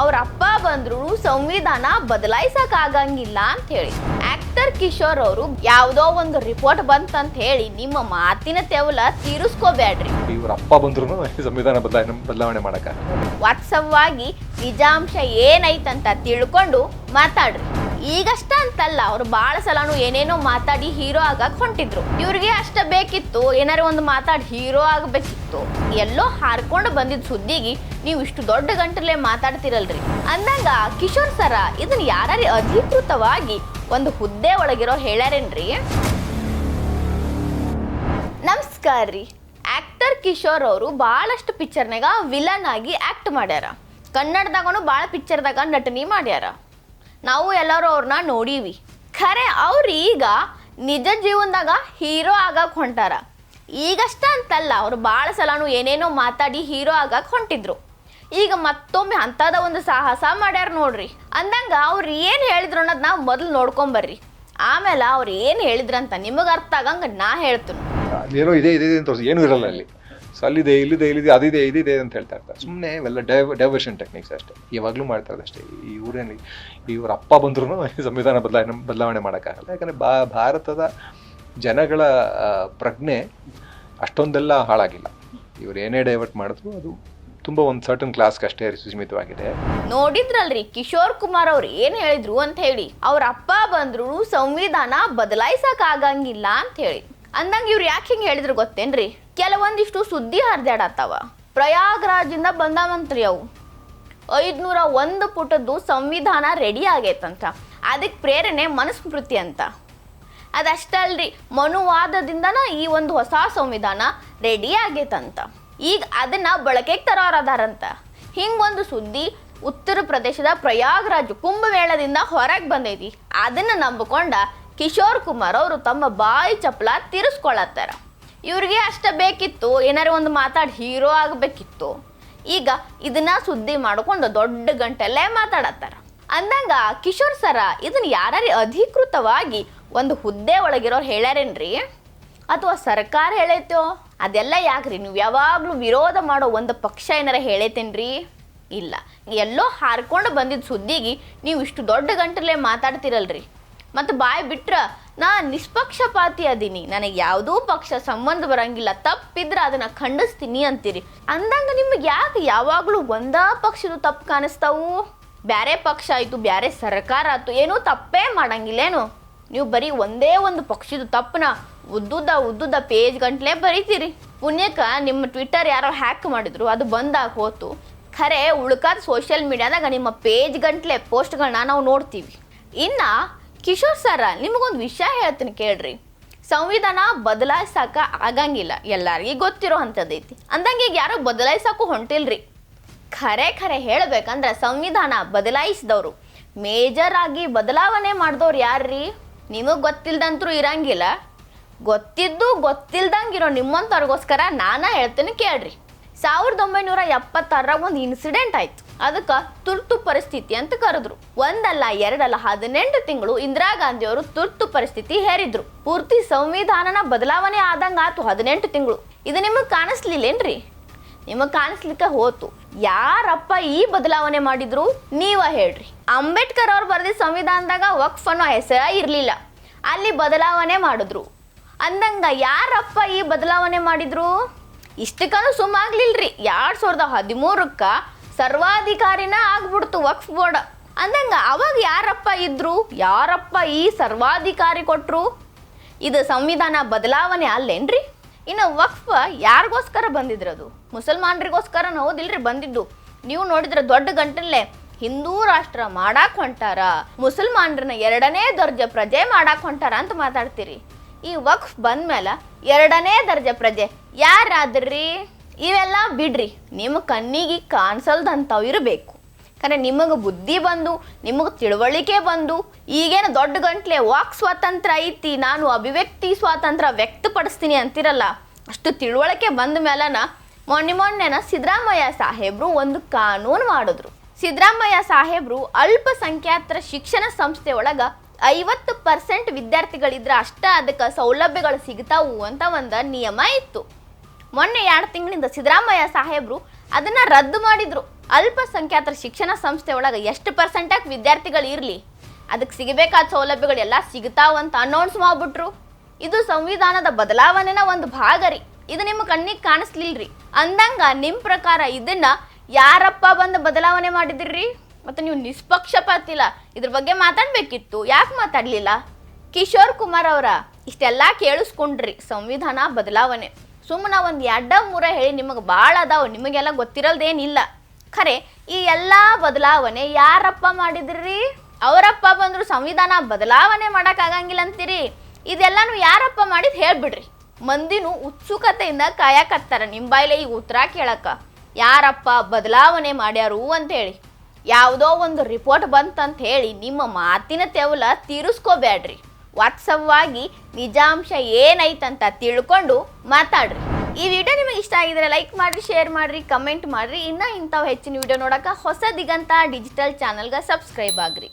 ಅವ್ರ ಅಪ್ಪ ಬಂದ್ರು ಸಂವಿಧಾನ ಬದಲಾಯಿಸಕ್ ಆಗಂಗಿಲ್ಲ ಅಂತ ಹೇಳಿ. ಆಕ್ಟರ್ ಕಿಶೋರ್ ಅವರು ಯಾವ್ದೋ ಒಂದು ರಿಪೋರ್ಟ್ ಬಂತಂತ ಹೇಳಿ ನಿಮ್ಮ ಮಾತಿನ ತೆವಲ ತೀರಿಸ್ಕೋಬೇಡ್ರಿ ಇವ್ರ ಅಪ್ಪ ಬಂದ್ರು ಸಂವಿಧಾನ ಬದಲಾವಣೆ ವಾಟ್ಸಪ್ ವಾಸ್ತವವಾಗಿ ನಿಜಾಂಶ ಏನೈತಂತ ತಿಳ್ಕೊಂಡು ಮಾತಾಡ್ರಿ. ಈಗಷ್ಟ ಅಂತಲ್ಲ, ಅವ್ರು ಭಾಳ ಸಲನು ಏನೇನೋ ಮಾತಾಡಿ ಹೀರೋ ಆಗಕ್ ಹೊಂಟಿದ್ರು. ಇವ್ರಿಗೆ ಅಷ್ಟ ಬೇಕಿತ್ತು, ಏನಾರ ಒಂದು ಮಾತಾಡಿ ಹೀರೋ ಆಗಬೇಕಿತ್ತು. ಎಲ್ಲೋ ಹಾರ್ಕೊಂಡು ಬಂದಿದ್ ಸುದ್ದಿಗೆ ನೀವು ಇಷ್ಟು ದೊಡ್ಡ ಗಂಟಲೆ ಮಾತಾಡ್ತಿರಲ್ರಿ. ಅಂದಂಗ ಕಿಶೋರ್ ಸರ ಇದನ್ನ ಯಾರು ಅಧಿಕೃತವಾಗಿ ಒಂದು ಹುದ್ದೆ ಒಳಗಿರೋ ಹೇಳ್ಯಾರೇನ್ರಿ? ನಮಸ್ಕಾರ ರೀ. ಆಕ್ಟರ್ ಕಿಶೋರ್ ಅವರು ಭಾಳಷ್ಟು ಪಿಕ್ಚರ್ನಾಗ ವಿಲನ್ ಆಗಿ ಆಕ್ಟ್ ಮಾಡ್ಯಾರ. ಕನ್ನಡದಾಗನು ಭಾಳ ಪಿಕ್ಚರ್ದಾಗ ನಟನೆ ಮಾಡ್ಯಾರ. ನಾವು ಎಲ್ಲರೂ ಅವ್ರನ್ನ ನೋಡೀವಿ. ಖರೆ ಅವ್ರು ಈಗ ನಿಜ ಜೀವನದಾಗ ಹೀರೋ ಆಗಕ್ಕೆ ಹೊಂಟಾರ. ಈಗಷ್ಟ ಅಂತಲ್ಲ, ಅವ್ರು ಭಾಳ ಸಲನು ಏನೇನೋ ಮಾತಾಡಿ ಹೀರೋ ಆಗಕ್ಕೆ ಹೊಂಟಿದ್ರು. ಈಗ ಮತ್ತೊಮ್ಮೆ ಅಂಥದ ಒಂದು ಸಾಹಸ ಮಾಡ್ಯಾರ ನೋಡ್ರಿ. ಅಂದಂಗ ಅವ್ರು ಏನು ಹೇಳಿದ್ರು ಅನ್ನೋದು ನಾವು ಮೊದಲು ನೋಡ್ಕೊಂಬರ್ರಿ ಆಮೇಲೆ ಅವ್ರು ಏನು ಹೇಳಿದ್ರಂತ ನಿಮಗೆ ಅರ್ಥ ಆಗಂಗೆ ನಾ ಹೇಳ್ತೀನಿ. ಏನೋ ಇದೆ ಇದೆ ಏನೂ ಇರಲ್ಲ ಅಲ್ಲಿ. ಸೊ ಅಲ್ಲಿದೆ, ಇಲ್ಲಿದೆ ಇಲ್ಲಿದೆ, ಅದಿದೆ, ಇದಿದೆ ಅಂತ ಹೇಳ್ತಾ ಇರ್ತಾರೆ. ಸುಮ್ಮನೆ ಇವೆಲ್ಲ ಡೈವ್ ಡೈವರ್ಷನ್ ಟೆಕ್ನಿಕ್ಸ್ ಅಷ್ಟೇ. ಇವಾಗಲೂ ಮಾಡ್ತಾ ಇರೋದು ಅಷ್ಟೇ. ಊರಲ್ಲಿ ಇವ್ರ ಅಪ್ಪ ಬಂದ್ರು ಸಂವಿಧಾನ ಬದಲಾವಣೆ ಬದಲಾವಣೆ ಮಾಡೋಕ್ಕಾಗಲ್ಲ. ಯಾಕಂದರೆ ಬಾ, ಭಾರತದ ಜನಗಳ ಪ್ರಜ್ಞೆ ಅಷ್ಟೊಂದೆಲ್ಲ ಹಾಳಾಗಿಲ್ಲ. ಇವ್ರು ಏನೇ ಡೈವರ್ಟ್ ಮಾಡಿದ್ರು ಅದು ತುಂಬ ಒಂದು ಸರ್ಟನ್ ಕ್ಲಾಸ್ಗೆ ಅಷ್ಟೇ ಸೀಮಿತವಾಗಿದೆ ನೋಡಿದ್ರಲ್ರಿ, ಕಿಶೋರ್ ಕುಮಾರ್ ಅವ್ರು ಏನು ಹೇಳಿದ್ರು ಅಂತ ಹೇಳಿ, ಅವ್ರ ಅಪ್ಪ ಬಂದ್ರು ಸಂವಿಧಾನ ಬದಲಾಯಿಸಕ್ ಆಗಂಗಿಲ್ಲ ಅಂತ ಹೇಳಿ. ಅಂದಂಗೆ ಇವ್ರು ಯಾಕೆ ಹಿಂಗೆ ಹೇಳಿದ್ರು ಗೊತ್ತೇನ್ರಿ? ಕೆಲವೊಂದಿಷ್ಟು ಸುದ್ದಿ ಹರಿದಾಡತ್ತಾವ. ಪ್ರಯಾಗ್ರಾಜಿಂದ ಬಂದಾವಂತ್ರಿ ಅವು ಐದ್ನೂರ ಒಂದು ಪುಟದ್ದು ಸಂವಿಧಾನ ರೆಡಿ ಆಗೈತಂತ. ಅದಕ್ಕೆ ಪ್ರೇರಣೆ ಮನುಸ್ಮೃತಿ ಅಂತ. ಅದಷ್ಟಲ್ರಿ, ಮನುವಾದದಿಂದನ ಈ ಒಂದು ಹೊಸ ಸಂವಿಧಾನ ರೆಡಿ ಆಗೈತಂತ. ಈಗ ಅದನ್ನ ಬಳಕೆಗೆ ತರೋರದಾರಂತ. ಹಿಂಗೊಂದು ಸುದ್ದಿ, ಉತ್ತರ ಪ್ರದೇಶದ ಪ್ರಯಾಗ್ರಾಜ್ ಕುಂಭಮೇಳದಿಂದ ಹೊರಗೆ ಬಂದೈತಿ. ಅದನ್ನ ನಂಬಿಕೊಂಡ ಕಿಶೋರ್ ಕುಮಾರ್ ಅವರು ತಮ್ಮ ಬಾಯಿ ಚಪ್ಪಲ ತೀರಿಸ್ಕೊಳತ್ತಾರ. ಇವ್ರಿಗೆ ಅಷ್ಟ ಬೇಕಿತ್ತು, ಏನಾರ ಒಂದು ಮಾತಾಡಿ ಹೀರೋ ಆಗಬೇಕಿತ್ತು. ಈಗ ಇದನ್ನ ಸುದ್ದಿ ಮಾಡ್ಕೊಂಡು ದೊಡ್ಡ ಗಂಟೆಲ್ಲೇ ಮಾತಾಡತ್ತಾರ. ಅಂದಂಗ ಕಿಶೋರ್ ಸರ ಇದನ್ನ ಯಾರು ಅಧಿಕೃತವಾಗಿ ಒಂದು ಹುದ್ದೆ ಒಳಗಿರೋರು ಹೇಳ್ಯಾರೇನ್ರಿ? ಅಥವಾ ಸರ್ಕಾರ ಹೇಳೈತೋ? ಅದೆಲ್ಲ ಯಾಕ್ರಿ? ನೀವು ಯಾವಾಗಲೂ ವಿರೋಧ ಮಾಡೋ ಒಂದು ಪಕ್ಷ ಏನಾರ ಹೇಳೈತೇನ್ರಿ? ಇಲ್ಲ. ಎಲ್ಲೋ ಹಾರ್ಕೊಂಡು ಬಂದಿದ್ದ ಸುದ್ದಿಗೆ ನೀವು ಇಷ್ಟು ದೊಡ್ಡ ಗಂಟಲೇ ಮಾತಾಡ್ತಿರಲ್ರಿ. ಮತ್ತು ಬಾಯಿ ಬಿಟ್ರೆ ನಾ ನಿಷ್ಪಕ್ಷಪಾತಿ ಅದೀನಿ. ನನಗೆ ಯಾವುದೂ ಪಕ್ಷ ಸಂಬಂಧ ಬರಂಗಿಲ್ಲ. ತಪ್ಪಿದ್ರೆ ಅದನ್ನ ಖಂಡಿಸ್ತೀನಿ ಅಂತೀರಿ. ಅಂದಂಗ ನಿಮಗೆ ಯಾಕೆ ಯಾವಾಗಲೂ ಒಂದೇ ಪಕ್ಷದ ತಪ್ಪು ಕಾಣಿಸ್ತಾವು? ಬ್ಯಾರೆ ಪಕ್ಷ ಆಯಿತು, ಬ್ಯಾರೆ ಸರ್ಕಾರ ಆಯ್ತು, ಏನೂ ತಪ್ಪೇ ಮಾಡಂಗಿಲ್ಲೇನು? ನೀವು ಬರೀ ಒಂದೇ ಒಂದು ಪಕ್ಷದ ತಪ್ಪನ ಉದ್ದುದ ಉದ್ದುದ್ದ ಪೇಜ್ ಗಂಟ್ಲೆ ಬರೀತೀರಿ. ಪುಣ್ಯಕ್ಕೆ ನಿಮ್ಮ ಟ್ವಿಟ್ಟರ್ ಯಾರೋ ಹ್ಯಾಕ್ ಮಾಡಿದ್ರು, ಅದು ಬಂದಾಗ ಹೋತು. ಖರೆ, ಉಳ್ಕಾದ ಸೋಷಿಯಲ್ ಮೀಡಿಯಾದಾಗ ನಿಮ್ಮ ಪೇಜ್ ಗಂಟ್ಲೆ ಪೋಸ್ಟ್ಗಳನ್ನ ನಾವು ನೋಡ್ತೀವಿ. ಇನ್ನು ಕಿಶೋರ್ ಸರ, ನಿಮಗೊಂದು ವಿಷಯ ಹೇಳ್ತೀನಿ ಕೇಳ್ರಿ. ಸಂವಿಧಾನ ಬದಲಾಯಿಸಕ ಆಗಂಗಿಲ್ಲ, ಎಲ್ಲರಿಗೂ ಗೊತ್ತಿರೋ ಅಂಥದ್ದೈತಿ ಅಂದಂಗೆ ಈಗ ಯಾರೋ ಬದಲಾಯಿಸಕ್ಕೂ ಹೊಂಟಿಲ್ರಿ. ಖರೆ ಖರೆ ಹೇಳಬೇಕಂದ್ರೆ ಸಂವಿಧಾನ ಬದಲಾಯಿಸಿದವರು. ಮೇಜರ್ ಆಗಿ ಬದಲಾವಣೆ ಮಾಡಿದವ್ರು ಯಾರ್ರೀ? ನಿಮಗೆ ಗೊತ್ತಿಲ್ದಂತರೂ ಇರಂಗಿಲ್ಲ. ಗೊತ್ತಿದ್ದು ಗೊತ್ತಿಲ್ದಂಗಿರೋ ನಿಮ್ಮಂಥವ್ರಿಗೋಸ್ಕರ ನಾನು ಹೇಳ್ತೀನಿ ಕೇಳ್ರಿ. ಸಾವಿರದ ಒಂಬೈನೂರ ಎಪ್ಪತ್ತಾರರಾಗ ಒಂದು ಇನ್ಸಿಡೆಂಟ್ ಆಯ್ತು. ಅದಕ್ಕೆ ತುರ್ತು ಪರಿಸ್ಥಿತಿ ಅಂತ ಕರೆದ್ರು. ಒಂದಲ್ಲ, ಎರಡಲ್ಲ, ಹದಿನೆಂಟು ತಿಂಗಳು ಇಂದಿರಾ ಗಾಂಧಿಯವರು ತುರ್ತು ಪರಿಸ್ಥಿತಿ ಹೇರಿದ್ರು. ಪೂರ್ತಿ ಸಂವಿಧಾನನ ಬದಲಾವಣೆ ಆದಂಗ ಆತು ಹದಿನೆಂಟು ತಿಂಗಳು. ಇದು ನಿಮಗೆ ಕಾಣಿಸ್ಲಿಲ್ಲೇನ್ರಿ? ನಿಮಗೆ ಕಾಣಿಸ್ಲಿಕ್ಕೆ ಹೋತು. ಯಾರಪ್ಪ ಈ ಬದಲಾವಣೆ ಮಾಡಿದ್ರು? ನೀವ ಹೇಳ್ರಿ. ಅಂಬೇಡ್ಕರ್ ಅವ್ರು ಬರೆದ ಸಂವಿಧಾನದಾಗ ವಕ್ಫ್ ಅನ್ನೋ ಹೆಸರ ಇರಲಿಲ್ಲ. ಅಲ್ಲಿ ಬದಲಾವಣೆ ಮಾಡಿದ್ರು. ಅಂದಂಗ ಯಾರಪ್ಪ ಈ ಬದಲಾವಣೆ ಮಾಡಿದ್ರು? ಇಷ್ಟಕ್ಕೂ ಸುಮ್ಮ ಆಗ್ಲಿಲ್ರಿ. ಎರಡು ಸಾವಿರದ ಹದಿಮೂರಕ್ಕ ಸರ್ವಾಧಿಕಾರಿನ ಆಗ್ಬಿಡ್ತು ವಕ್ಫ್ ಬೋರ್ಡ್. ಅಂದಂಗ ಅವಾಗ ಯಾರಪ್ಪ ಇದ್ರು? ಯಾರಪ್ಪ ಈ ಸರ್ವಾಧಿಕಾರಿ ಕೊಟ್ರು? ಇದು ಸಂವಿಧಾನ ಬದಲಾವಣೆ ಅಲ್ಲೇನ್ರಿ? ಇನ್ನು ವಕ್ಫ್ ಯಾರಿಗೋಸ್ಕರ ಬಂದಿದ್ರದು ಮುಸಲ್ಮಾನರಿಗೋಸ್ಕರ ಹೌದಿಲ್ರಿ ಬಂದಿದ್ದು. ನೀವು ನೋಡಿದ್ರೆ ದೊಡ್ಡ ಗಂಟಲ್ಲೇ ಹಿಂದೂ ರಾಷ್ಟ್ರ ಮಾಡಾಕ್ ಹೊಂಟಾರ, ಮುಸಲ್ಮಾನರನ್ನ ಎರಡನೇ ದರ್ಜೆ ಪ್ರಜೆ ಮಾಡಾಕ್ ಹೊಂಟಾರ ಅಂತ ಮಾತಾಡ್ತೀರಿ. ಈ ವಕ್ಫ್ ಬಂದ್ಮೇಲೆ ಎರಡನೇ ದರ್ಜೆ ಪ್ರಜೆ ಯಾರಾದ್ರಿ? ಇವೆಲ್ಲ ಬಿಡ್ರಿ. ನಿಮ್ಮ ಕಣ್ಣಿಗೆ ಕಾಣಿಸಲ್ದಂಥವು ಇರಬೇಕು. ಕರೆ ನಿಮಗೆ ಬುದ್ಧಿ ಬಂದು, ನಿಮಗೆ ತಿಳುವಳಿಕೆ ಬಂದು, ಈಗೇನು ದೊಡ್ಡ ಗಂಟ್ಲೆ ವಾಕ್ ಸ್ವಾತಂತ್ರ್ಯ ಐತಿ, ನಾನು ಅಭಿವ್ಯಕ್ತಿ ಸ್ವಾತಂತ್ರ್ಯ ವ್ಯಕ್ತಪಡಿಸ್ತೀನಿ ಅಂತಿರಲ್ಲ, ಅಷ್ಟು ತಿಳುವಳಿಕೆ ಬಂದ ಮೇಲನ ಮೊನ್ನೆ ಮೊನ್ನೆನ ಸಿದ್ದರಾಮಯ್ಯ ಸಾಹೇಬರು ಒಂದು ಕಾನೂನು ಮಾಡಿದ್ರು. ಸಿದ್ದರಾಮಯ್ಯ ಸಾಹೇಬರು ಅಲ್ಪಸಂಖ್ಯಾತರ ಶಿಕ್ಷಣ ಸಂಸ್ಥೆ ಒಳಗೆ ಐವತ್ತು ಪರ್ಸೆಂಟ್ ವಿದ್ಯಾರ್ಥಿಗಳಿದ್ರೆ ಅಷ್ಟ ಅದಕ್ಕೆ ಸೌಲಭ್ಯಗಳು ಸಿಗ್ತಾವು ಅಂತ ಒಂದು ನಿಯಮ ಇತ್ತು. ಮೊನ್ನೆ ಎರಡು ತಿಂಗಳಿಂದ ಸಿದ್ದರಾಮಯ್ಯ ಸಾಹೇಬರು ಅದನ್ನ ರದ್ದು ಮಾಡಿದ್ರು. ಅಲ್ಪಸಂಖ್ಯಾತರ ಶಿಕ್ಷಣ ಸಂಸ್ಥೆ ಒಳಗೆ ಎಷ್ಟು ಪರ್ಸೆಂಟಾಗಿ ವಿದ್ಯಾರ್ಥಿಗಳು ಇರಲಿ? ಅದಕ್ಕೆ ಸಿಗಬೇಕಾದ ಸೌಲಭ್ಯಗಳೆಲ್ಲ ಸಿಗ್ತಾವಂತ ಅನೌನ್ಸ್ ಮಾಡ್ಬಿಟ್ರು. ಇದು ಸಂವಿಧಾನದ ಬದಲಾವಣೆನ ಒಂದು ಭಾಗ ರೀ. ಇದು ನಿಮ್ಮ ಕಣ್ಣಿಗೆ ಕಾಣಿಸ್ಲಿಲ್ರಿ. ಅಂದಂಗ ನಿಮ್ಮ ಪ್ರಕಾರ ಇದನ್ನ ಯಾರಪ್ಪ ಬಂದು ಬದಲಾವಣೆ ಮಾಡಿದಿರ್ರಿ ಮತ್ತು ನೀವು ನಿಷ್ಪಕ್ಷಪಾತಿಲ್ಲ ಇದ್ರ ಬಗ್ಗೆ ಮಾತಾಡಬೇಕಿತ್ತು. ಯಾಕೆ ಮಾತಾಡಲಿಲ್ಲ? ಕಿಶೋರ್ ಕುಮಾರ್ ಅವರ ಇಷ್ಟೆಲ್ಲ ಕೇಳಿಸ್ಕೊಂಡ್ರಿ. ಸಂವಿಧಾನ ಬದಲಾವಣೆ. ಸುಮ್ಮನೆ ಒಂದು ಎಡ್ಡ ಮೂರ ಹೇಳಿ ನಿಮಗೆ ಭಾಳ ಅದಾವ, ನಿಮಗೆಲ್ಲ ಗೊತ್ತಿರಲ್ದೇನಿಲ್ಲ. ಖರೆ, ಈ ಎಲ್ಲ ಬದಲಾವಣೆ ಯಾರಪ್ಪ ಮಾಡಿದ್ರಿ? ಅವರಪ್ಪ ಬಂದ್ರು ಸಂವಿಧಾನ ಬದಲಾವಣೆ ಮಾಡೋಕ್ಕಾಗಂಗಿಲ್ಲ ಅಂತೀರಿ? ಇದೆಲ್ಲನೂ ಯಾರಪ್ಪ ಮಾಡಿದ್ ಹೇಳ್ಬಿಡ್ರಿ. ಮಂದಿನೂ ಉತ್ಸುಕತೆಯಿಂದ ಕಾಯಕತ್ತಾರ ನಿಮ್ಮ ಬಾಯಿಲೆ ಈಗ ಉತ್ತರ ಕೇಳಕ್ಕ ಯಾರಪ್ಪ ಬದಲಾವಣೆ ಮಾಡ್ಯಾರು ಅಂತೇಳಿ ಯಾವುದೋ ಒಂದು ರಿಪೋರ್ಟ್ ಬಂತಂತ ಹೇಳಿ ನಿಮ್ಮ ಮಾತಿನ ತೆವಲ ತೀರಿಸ್ಕೋಬೇಡ್ರಿ ವಾಸ್ತವವಾಗಿ ನಿಜಾಂಶ ಏನೈತಂತ ತಿಳ್ಕೊಂಡು ಮಾತಾಡ್ರಿ. ಈ ವಿಡಿಯೋ ನಿಮಗೆ ಇಷ್ಟ ಆಗಿದ್ರೆ ಲೈಕ್ ಮಾಡ್ರಿ ಶೇರ್ ಮಾಡ್ರಿ ಕಮೆಂಟ್ ಮಾಡ್ರಿ. ಇನ್ನ ಇಂಥವು ಹೆಚ್ಚಿನ ವಿಡಿಯೋ ನೋಡಕ ಹೊಸ ದಿಗಂತ ಡಿಜಿಟಲ್ ಚಾನಲ್ಗೆ ಸಬ್ಸ್ಕ್ರೈಬ್ ಆಗ್ರಿ.